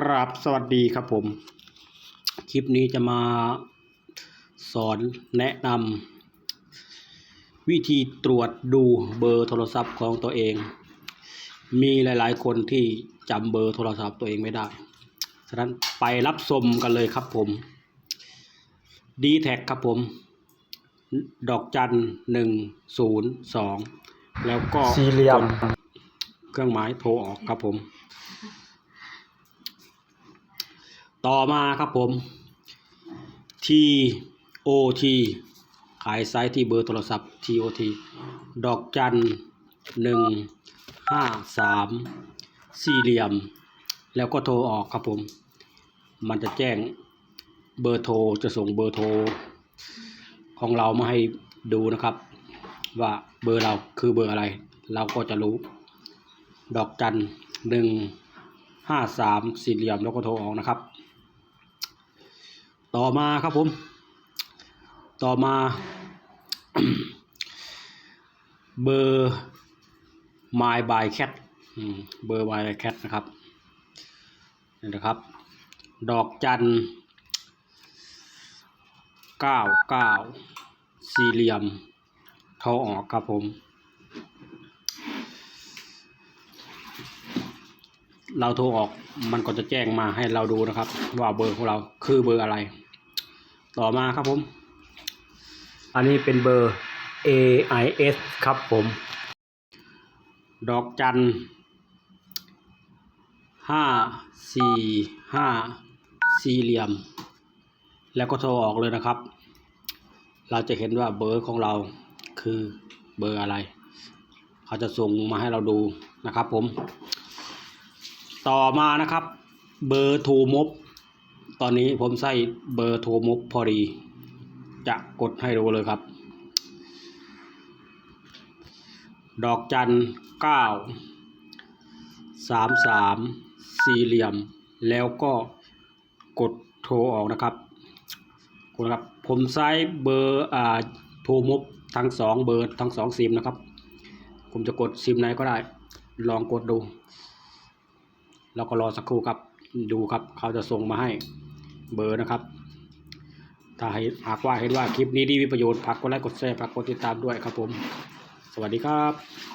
กราบสวัสดีครับผม คลิปนี้จะมาสอนแนะนำวิธีตรวจดูเบอร์โทรศัพท์ของตัวเอง มีหลายๆ คนที่จำเบอร์โทรศัพท์ตัวเองไม่ได้ ฉะนั้นไปรับชมกันเลยครับผม d t แท็ครับผม ดอกจันหนึ่งศูนย์สองแล้วก็สี่เหลี่ยมกดเครื่องหมายโทรออกครับผม ต่อมาครับผม TOT ขายไซต์ที่เบอร์โทรศัพท์ TOT ดอกจันหนึ่งห้าสามสี่เหลี่ยม แล้วก็โทรออกครับผม มันจะแจ้งเบอร์โทรจะส่งเบอร์โทร ของเรามาให้ดูนะครับ ว่าเบอร์เราคือเบอร์อะไร เราก็จะรู้ ดอกจันหนึ่งห้าสามสี่เหลี่ยมแล้วก็โทรออกนะครับ ต่อมาครับผม ต่อมา เบอร์ My by Cat เบอร์ My by Cat นะครับนี่นะครับ ดอกจันเก้าเก้าสี่เหลี่ยมโทรออกครับผม เราโทรออกมันก็จะแจ้งมาให้เราดูนะครับ ว่าเบอร์ของเราคือเบอร์อะไร ต่อมาครับผม อันนี้เป็นเบอร์ AIS ครับผม ดอกจันห้าสี่ห้าสี่เหลี่ยม แล้วก็โทรออกเลยนะครับ เราจะเห็นว่าเบอร์ของเราคือเบอร์อะไร เขาจะส่งมาให้เราดูนะครับผม ต่อมานะครับ เบอร์ทรมบ ตอนนี้ผมใส่เบอร์โทรมบพอดี จะกดให้ดูเลยครับ ดอกจันเก้าสามสามสี่เหลี่ยม แล้วก็กดโทรออกนะครับกดครับผมใช้เบอร์อ่าโทรมบทั้งสองเบอร์ทั้งสองซิมนะครับ ผมจะกดซิมไหนก็ได้ ลองกดดู แล้วก็รอสักครู่ครับ ดูครับ เขาจะส่งมาให้ เบอร์นะครับ ถ้าให้หากว่าเห็นว่าคลิปนี้ดีมีประโยชน์ฝากกดไลค์กดแชร์ฝากกดติดตามด้วยครับผม สวัสดีครับ